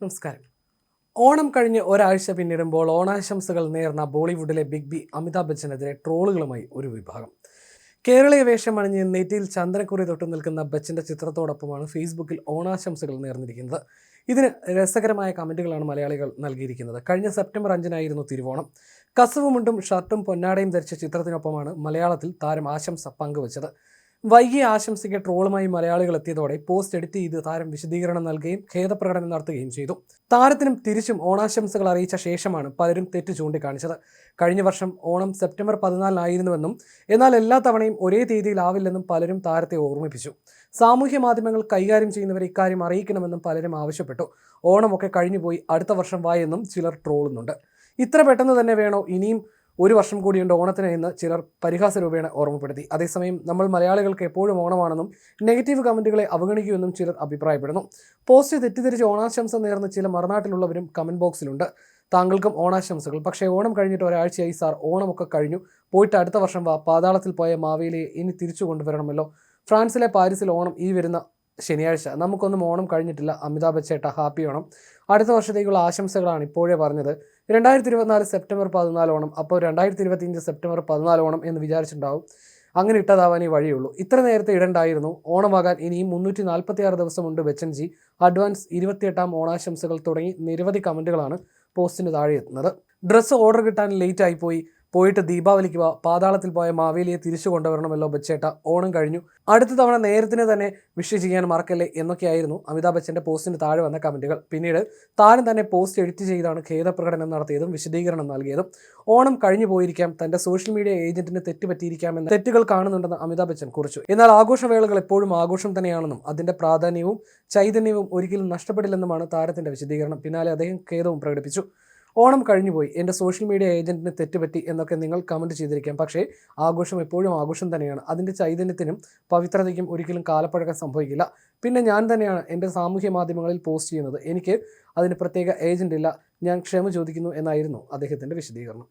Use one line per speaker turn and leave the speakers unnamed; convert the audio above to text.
നമസ്കാരം. ഓണം കഴിഞ്ഞ് ഒരാഴ്ച പിന്നിടുമ്പോൾ ഓണാശംസകൾ നേർന്ന ബോളിവുഡിലെ ബിഗ് ബി അമിതാഭ് ബച്ചനെതിരെ ട്രോളുകളുമായി ഒരു വിഭാഗം. കേരളീയ വേഷമണിഞ്ഞ് നെറ്റിയിൽ ചന്ദ്രക്കുറി തൊട്ട് നിൽക്കുന്ന ബച്ചന്റെ ചിത്രത്തോടൊപ്പമാണ് ഫേസ്ബുക്കിൽ ഓണാശംസകൾ നേർന്നിരിക്കുന്നത്. ഇതിന് രസകരമായ കമന്റുകളാണ് മലയാളികൾ നൽകിയിരിക്കുന്നത്. കഴിഞ്ഞ സെപ്റ്റംബർ അഞ്ചിനായിരുന്നു തിരുവോണം. കസവുമുണ്ടും ഷർട്ടും പൊന്നാടയും ധരിച്ച ചിത്രത്തിനൊപ്പമാണ് മലയാളത്തിൽ താരം ആശംസ പങ്കുവച്ചത്. വൈകിയ ആശംസയ്ക്ക് ട്രോളുമായി മലയാളികൾ എത്തിയതോടെ പോസ്റ്റ് എഡിറ്റ് ചെയ്ത് താരം വിശദീകരണം നൽകുകയും ഖേദപ്രകടനം നടത്തുകയും ചെയ്തു. താരത്തിനും തിരിച്ചും ഓണാശംസകൾ അറിയിച്ച ശേഷമാണ് പലരും തെറ്റ് ചൂണ്ടിക്കാണിച്ചത്. കഴിഞ്ഞ വർഷം ഓണം സെപ്റ്റംബർ പതിനാലിനായിരുന്നുവെന്നും എന്നാൽ എല്ലാ തവണയും ഒരേ തീയതിയിലാവില്ലെന്നും പലരും താരത്തെ ഓർമ്മിപ്പിച്ചു. സാമൂഹ്യ മാധ്യമങ്ങൾ കൈകാര്യം ചെയ്യുന്നവർ ഇക്കാര്യം അറിയിക്കണമെന്നും പലരും ആവശ്യപ്പെട്ടു. ഓണമൊക്കെ കഴിഞ്ഞുപോയി അടുത്ത വർഷം വായെന്നും ചിലർ ട്രോളുന്നുണ്ട്. ഇത്ര പെട്ടെന്ന് തന്നെ വേണോ ഇനിയും ഒരു വർഷം കൂടിയുണ്ട് ഓണത്തിന് എന്ന് ചിലർ പരിഹാസ രൂപേണ ഓർമ്മപ്പെടുത്തി. അതേസമയം നമ്മൾ മലയാളികൾക്ക് എപ്പോഴും ഓണമാണെന്നും നെഗറ്റീവ് കമന്റുകളെ അവഗണിക്കുമെന്നും ചിലർ അഭിപ്രായപ്പെടുന്നു. പോസ്റ്റ് തെറ്റിദ്ധരിച്ച് ഓണാശംസ നേർന്ന ചില മറുനാട്ടിലുള്ളവരും കമന്റ് ബോക്സിലുണ്ട്. താങ്കൾക്കും ഓണാശംസകൾ. പക്ഷേ ഓണം കഴിഞ്ഞിട്ട് ഒരാഴ്ചയായി സാർ ഓണമൊക്കെ കഴിഞ്ഞു. പോയിട്ട് അടുത്ത വർഷം വാ. പാതാളത്തിൽ പോയ മാവേലിയെ ഇനി തിരിച്ചു കൊണ്ടുവരണമല്ലോ. ഫ്രാൻസിലെ പാരീസിൽ ഓണം ഈ വരുന്ന ശനിയാഴ്ച. നമുക്കൊന്നും ഓണം കഴിഞ്ഞിട്ടില്ല. അമിതാഭ് ബച്ചേട്ട ഹാപ്പി ഓണം. അടുത്ത വർഷത്തേക്കുള്ള ആശംസകളാണ് ഇപ്പോഴേ പറഞ്ഞത്. രണ്ടായിരത്തി ഇരുപത്തിനാല് സെപ്റ്റംബർ പതിനാല് ഓണം. അപ്പോൾ രണ്ടായിരത്തി ഇരുപത്തിയഞ്ച് സെപ്റ്റംബർ പതിനാല് ഓണം എന്ന് വിചാരിച്ചിട്ടുണ്ടാവും. അങ്ങനെ ഇട്ടതാവാൻ ഈ വഴിയുള്ളൂ. ഇത്ര നേരത്തെ ഇടണ്ടായിരുന്നു. ഓണമാകാൻ ഇനിയും മുന്നൂറ്റി നാൽപ്പത്തി ആറ് ദിവസമുണ്ട് ബച്ചൻജി. അഡ്വാൻസ് ഇരുപത്തിയെട്ടാം ഓണാശംസകൾ തുടങ്ങി നിരവധി കമന്റുകളാണ് പോസ്റ്റിന് താഴെ എത്തുന്നത്. ഡ്രസ്സ് ഓർഡർ കിട്ടാൻ ലേറ്റ് ആയിപ്പോയി. പോയിട്ട് ദീപാവലിക്ക് പാതാളത്തിൽ പോയ മാവേലിയെ തിരിച്ചു കൊണ്ടുവരണമല്ലോ ബച്ചേട്ട ഓണം കഴിഞ്ഞു. അടുത്ത തവണ നേരത്തിന് തന്നെ വിഷ് ചെയ്യാൻ മറക്കല്ലേ എന്നൊക്കെയായിരുന്നു അമിതാഭ് ബച്ചന്റെ പോസ്റ്റിന് താഴെ വന്ന കമന്റുകൾ പിന്നീട് താരം തന്നെ പോസ്റ്റ് എഡിറ്റ് ചെയ്താണ് ഖേദപ്രകടനം നടത്തിയതും വിശദീകരണം നൽകിയതും. ഓണം കഴിഞ്ഞു പോയിരിക്കാം. തന്റെ സോഷ്യൽ മീഡിയ ഏജന്റിന് തെറ്റുപറ്റിയിരിക്കാമെന്ന തെറ്റുകൾ കാണുന്നുണ്ടെന്ന് അമിതാഭ് ബച്ചൻ കുറിച്ചു. എന്നാൽ ആഘോഷവേളകൾ എപ്പോഴും ആഘോഷം തന്നെയാണെന്നും അതിന്റെ പ്രാധാന്യവും ചൈതന്യവും ഒരിക്കലും നഷ്ടപ്പെടില്ലെന്നുമാണ് താരത്തിന്റെ വിശദീകരണം. പിന്നാലെ അദ്ദേഹം ഖേദവും പ്രകടിപ്പിച്ചു. ഓണം കഴിഞ്ഞുപോയി എന്റെ സോഷ്യൽ മീഡിയ ഏജന്റിന് തെറ്റുപറ്റി എന്നൊക്കെ നിങ്ങൾ കമന്റ് ചെയ്തിരിക്കാം. പക്ഷേ ആഘോഷം എപ്പോഴും ആഘോഷം തന്നെയാണ്. അതിന്റെ ചൈതന്യത്തിനും പവിത്രതയ്ക്കും ഒരിക്കലും കാലപ്പഴക്കം സംഭവിക്കില്ല. പിന്നെ ഞാൻ തന്നെയാണ് എന്റെ സാമൂഹ്യ മാധ്യമങ്ങളിൽ പോസ്റ്റ് ചെയ്യുന്നത്. എനിക്ക് അതിന് പ്രത്യേക ഏജന്റ് ഇല്ല. ഞാൻ ക്ഷമ ചോദിക്കുന്നു എന്നായിരുന്നു അദ്ദേഹത്തിന്റെ വിശദീകരണം.